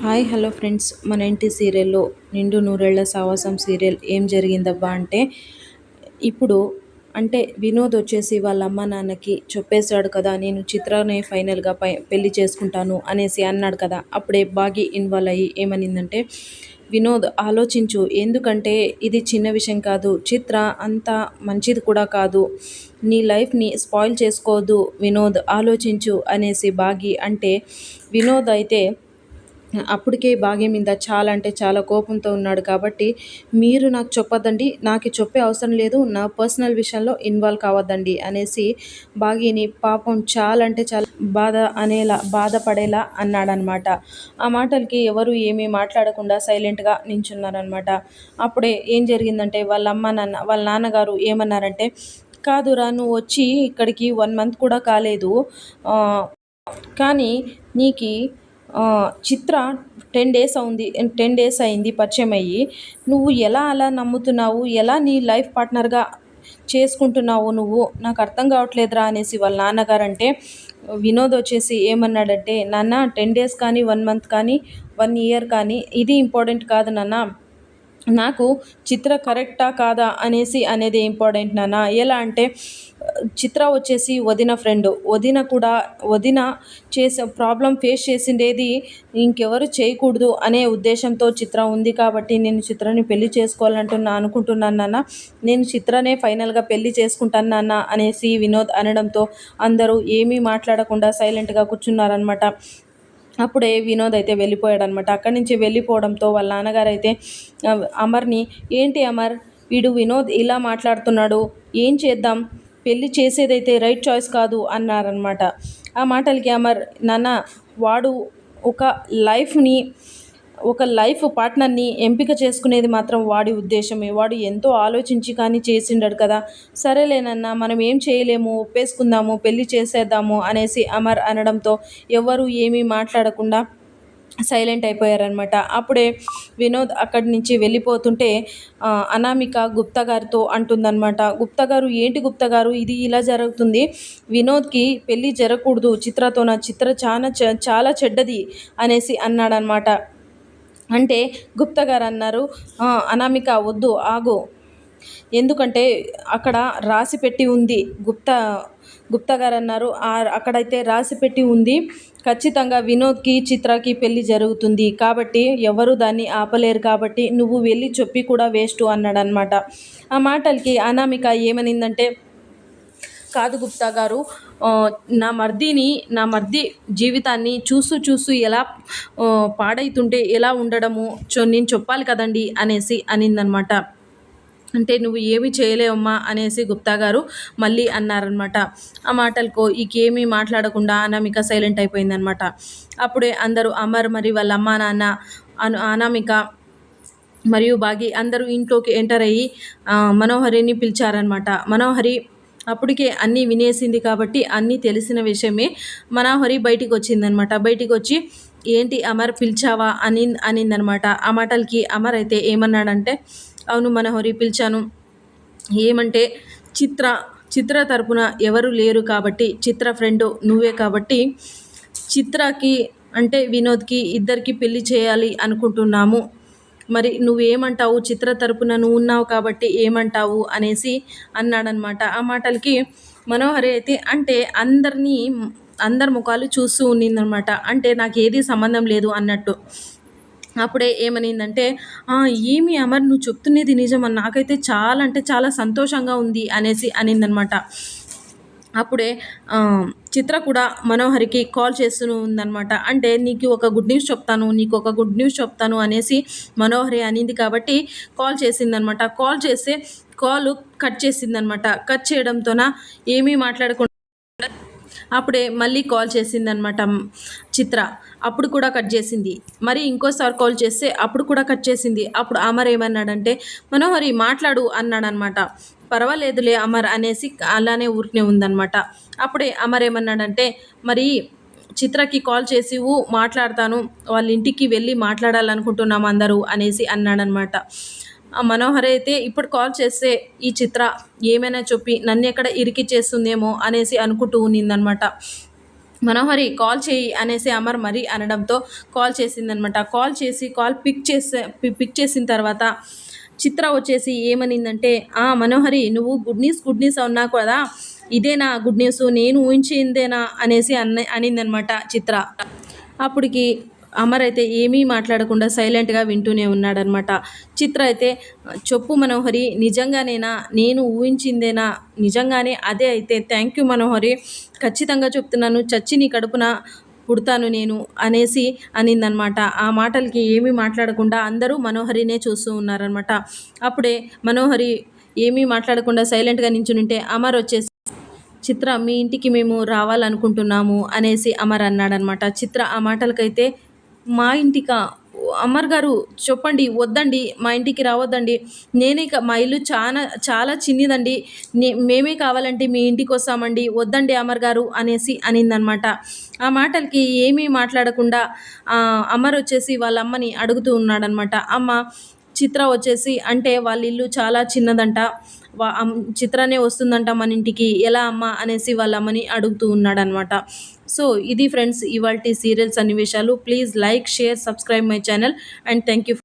Hi hello friends. మన ఇంటి సీరియల్లో నిండు నూరేళ్ళ సావాసం సీరియల్ ఏం జరిగిందబ్బా అంటే ఇప్పుడు అంటే వినోద్ వచ్చేసి వాళ్ళ అమ్మ నాన్నకి చెప్పేశాడు కదా నేను చిత్రాన్ని ఫైనల్గా పై పెళ్ళి చేసుకుంటాను అనేసి అన్నాడు కదా. అప్పుడే బాగి ఇన్వాల్వ్ అయ్యి ఏమనిందంటే వినోద్ ఆలోచించు. ఎందుకంటే ఇది చిన్న విషయం కాదు. చిత్ర అంత మంచిది కూడా కాదు. నీ లైఫ్ని స్పాయిల్ చేసుకోవద్దు వినోద్ ఆలోచించు అనేసి బాగి అంటే వినోద్ అయితే అప్పటికే భాగ్యం మీద చాలా అంటే చాలా కోపంతో ఉన్నాడు కాబట్టి మీరు నాకు చెప్పొద్దండి నాకు చెప్పే అవసరం లేదు నా పర్సనల్ విషయంలో ఇన్వాల్వ్ కావద్దండి అనేసి భాగ్యని పాపం చాలా అంటే చాలా బాధ అనేలా బాధపడేలా అన్నాడనమాట. ఆ మాటలకి ఎవరు ఏమీ మాట్లాడకుండా సైలెంట్గా నించున్నారనమాట. అప్పుడే ఏం జరిగిందంటే వాళ్ళ అమ్మ నాన్న వాళ్ళ నాన్నగారు ఏమన్నారంటే కాదురా నువ్వు వచ్చి ఇక్కడికి వన్ మంత్ కూడా కాలేదు. కానీ నీకు చిత్ర టెన్ డేస్ అవుంది టెన్ డేస్ అయింది పరిచయం అయ్యి నువ్వు ఎలా అలా నమ్ముతున్నావు? ఎలా నీ లైఫ్ పార్ట్నర్గా చేసుకుంటున్నావు నువ్వు? నాకు అర్థం కావట్లేదురా అనేసి వాళ్ళ నాన్నగారు అంటే వినోద్ వచ్చేసి ఏమన్నాడంటే నాన్న టెన్ డేస్ కానీ వన్ మంత్ కానీ వన్ ఇయర్ కానీ ఇది ఇంపార్టెంట్ కాదు నాన్న. నాకు చిత్ర కరెక్టా కాదా అనేసి అనేది ఇంపార్టెంట్ నాన్న. ఎలా అంటే చిత్ర వచ్చేసి వదిన ఫ్రెండ్. వదిన కూడా వదిన చేసే ప్రాబ్లం ఫేస్ చేసిండేది ఇంకెవరు చేయకూడదు అనే ఉద్దేశంతో చిత్ర ఉంది కాబట్టి నేను చిత్రాన్ని పెళ్ళి చేసుకోవాలంటున్నా అనుకుంటున్నాను నాన్న. నేను చిత్రనే ఫైనల్గా పెళ్ళి చేసుకుంటాను నాన్న అనేసి వినోద్ అనడంతో అందరూ ఏమీ మాట్లాడకుండా సైలెంట్గా కూర్చున్నారనమాట అప్పుడే వినోద్ అయితే వెళ్ళిపోయాడు అనమాట అక్కడి నుంచి వెళ్ళిపోవడంతో వాళ్ళ నాన్నగారు అయితే అమర్ని ఏంటి అమర్? వీడు వినోద్ ఇలా మాట్లాడుతున్నాడు. ఏం చేద్దాం? పెళ్ళి చేసేదైతే రైట్ చాయిస్ కాదు అన్నారనమాట ఆ మాటలకి అమర్ నాన్న వాడు ఒక లైఫ్ని ఒక లైఫ్ పార్ట్నర్ని ఎంపిక చేసుకునేది మాత్రం వాడి ఉద్దేశమే. వాడు ఎంతో ఆలోచించి కానీ చేసిండడు కదా. సరేలేనన్నా మనం ఏం చేయలేము ఒప్పేసుకుందాము పెళ్ళి చేసేద్దాము అనేసి అమర్ అనడంతో ఎవరు ఏమీ మాట్లాడకుండా సైలెంట్ అయిపోయారనమాట అప్పుడే వినోద్ అక్కడి నుంచి వెళ్ళిపోతుంటే అనామిక గుప్తా గారితో అంటుందన్నమాట. గుప్తా గారు ఏంటి గుప్తా గారు? ఇది ఇలా జరుగుతుంది. వినోద్కి పెళ్ళి జరగకూడదు. చిత్రతో నా చిత్ర చాలా చాలా చెడ్డది అనేసి అన్నాడనమాట అంటే గుప్తా గారు అన్నారు అనామిక వద్దు ఆగు. ఎందుకంటే అక్కడ రాసి పెట్టి ఉంది. గుప్తా గుప్తా గారు అన్నారు అక్కడైతే రాసి పెట్టి ఉంది. ఖచ్చితంగా వినోద్కి చిత్రకి పెళ్ళి జరుగుతుంది. కాబట్టి ఎవరు దాన్ని ఆపలేరు. కాబట్టి నువ్వు వెళ్ళి చెప్పి కూడా వేస్ట్ అన్నాడనమాట ఆ మాటలకి అనామిక ఏమనిందంటే కాదు గుప్తా గారు నా మర్దిని నా మర్ది జీవితాన్ని చూస్తూ చూస్తూ ఎలా పాడైతుంటే ఎలా ఉండడము నేను చెప్పాలి కదండి అనేసి అనిందనమాట. అంటే నువ్వు ఏమి చేయలేవమ్మా అనేసి గుప్తా గారు మళ్ళీ అన్నారనమాట. ఆ మాటలకు ఈకేమీ మాట్లాడకుండా అనామిక సైలెంట్ అయిపోయిందనమాట. అప్పుడే అందరూ అమర్ మరి వాళ్ళ అమ్మా నాన్న అను అనామిక మరియు బాగి అందరూ ఇంట్లోకి ఎంటర్ అయ్యి మనోహరిని పిలిచారనమాట. మనోహరి అప్పటికే అన్నీ వినేసింది కాబట్టి అన్నీ తెలిసిన విషయమే. మనాహరి బయటికి వచ్చిందనమాట. బయటికి వచ్చి ఏంటి అమర్ పిలిచావా? అని అనిందనమాట. ఆ మాటలకి అమర్ అయితే ఏమన్నాడంటే అవును మనహరి పిలిచాను. ఏమంటే చిత్ర చిత్ర తరపున ఎవరు లేరు కాబట్టి చిత్ర ఫ్రెండ్ నువ్వే కాబట్టి చిత్రకి అంటే వినోద్కి ఇద్దరికి పెళ్ళి చేయాలి అనుకుంటున్నాము. మరి నువ్వేమంటావు చిత్ర తరపున నువ్వు ఉన్నావు కాబట్టి ఏమంటావు అనేసి అన్నాడనమాట. ఆ మాటలకి మనోహరి అయితే అంటే అందరినీ అందరి ముఖాలు చూస్తూ ఉన్నిందనమాట అంటే నాకు ఏది సంబంధం లేదు అన్నట్టు. అప్పుడే ఏమనిందంటే ఏమి అమర్ నువ్వు చెప్తున్నది నిజం నాకైతే చాలా అంటే చాలా సంతోషంగా ఉంది అనేసి అనిందనమాట. అప్పుడే చిత్ర కూడా మనోహరికి కాల్ చేస్తూ ఉందనమాట అంటే నీకు ఒక గుడ్ న్యూస్ చెప్తాను నీకు ఒక గుడ్ న్యూస్ చెప్తాను అనేసి మనోహరి అనింది కాబట్టి కాల్ చేసిందనమాట కాల్ చేస్తే కాల్ కట్ చేసిందనమాట కట్ చేయడంతోన ఏమీ మాట్లాడకుండా అప్పుడే మళ్ళీ కాల్ చేసిందనమాట చిత్ర. అప్పుడు కూడా కట్ చేసింది. మరి ఇంకోసారి కాల్ చేస్తే అప్పుడు కూడా కట్ చేసింది. అప్పుడు అమర్ ఏమన్నాడంటే మనోహరి మాట్లాడు అన్నాడనమాట పర్వాలేదులే అమర్ అనేసి అలానే ఊరికనే ఉందనమాట అప్పుడే అమర్ ఏమన్నాడంటే మరి చిత్రకి కాల్ చేసి ఊ మాట్లాడతాను. వాళ్ళ ఇంటికి వెళ్ళి మాట్లాడాలనుకుంటున్నాం అందరూ అనేసి అన్నాడనమాట మనోహర్ అయితే ఇప్పుడు కాల్ చేస్తే ఈ చిత్ర ఏమైనా చెప్పి నన్ను ఎక్కడ ఇరికి చేస్తుందేమో అనేసి అనుకుంటూ ఉన్నిందనమాట మనోహరి కాల్ చేయి అనేసి అమర్ మరి అనడంతో కాల్ చేసిందనమాట కాల్ చేసి కాల్ పిక్ చేసే పిక్ చేసిన తర్వాత చిత్ర వచ్చేసి ఏమనిందంటే ఆ మనోహరి నువ్వు గుడ్ న్యూస్ గుడ్ న్యూస్ అన్నా కదా ఇదేనా గుడ్ న్యూస్ నేను ఊహించిందేనా? అనేసి అన్న అనిందనమాట చిత్ర. అప్పటికి అమర్ అయితే ఏమీ మాట్లాడకుండా సైలెంట్గా వింటూనే ఉన్నాడనమాట. చిత్ర అయితే చెప్పు మనోహరి నిజంగానేనా? నేను ఊహించిందేనా? నిజంగానే అదే అయితే థ్యాంక్ యూ మనోహరి. ఖచ్చితంగా చెప్తున్నాను చచ్చి నీ కడుపున పుడతాను నేను అనేసి అనిందనమాట. ఆ మాటలకి ఏమీ మాట్లాడకుండా అందరూ మనోహరినే చూస్తూ ఉన్నారనమాట. అప్పుడే మనోహరి ఏమీ మాట్లాడకుండా సైలెంట్గా నించునుంటే అమర్ వచ్చేసి చిత్ర మీ ఇంటికి మేము రావాలనుకుంటున్నాము అనేసి అమర్ అన్నాడనమాట. చిత్ర ఆ మాటలకైతే మా ఇంటికా? అమర్ గారు చెప్పండి వద్దండి మా ఇంటికి రావద్దండి. నేనే మా ఇల్లు చాలా చాలా చిన్నదండి. నే మేమే కావాలంటే మీ ఇంటికి వస్తామండి. వద్దండి అమర్ గారు అనేసి అనిందనమాట. ఆ మాటలకి ఏమీ మాట్లాడకుండా అమర్ వచ్చేసి వాళ్ళ అమ్మని అడుగుతూ ఉన్నాడనమాట. అమ్మ చిత్ర వచ్చేసి అంటే వాళ్ళ ఇల్లు చాలా చిన్నదంట. వా చిత్రనే వస్తుందంట మన ఇంటికి. ఎలా అమ్మ అనేసి వాళ్ళ అమ్మని అడుగుతూ ఉన్నాడనమాట సో ఇది ఫ్రెండ్స్ ఇవాళ సీరియల్స్ సన్నివేశాలు. Please like share subscribe my channel and thank you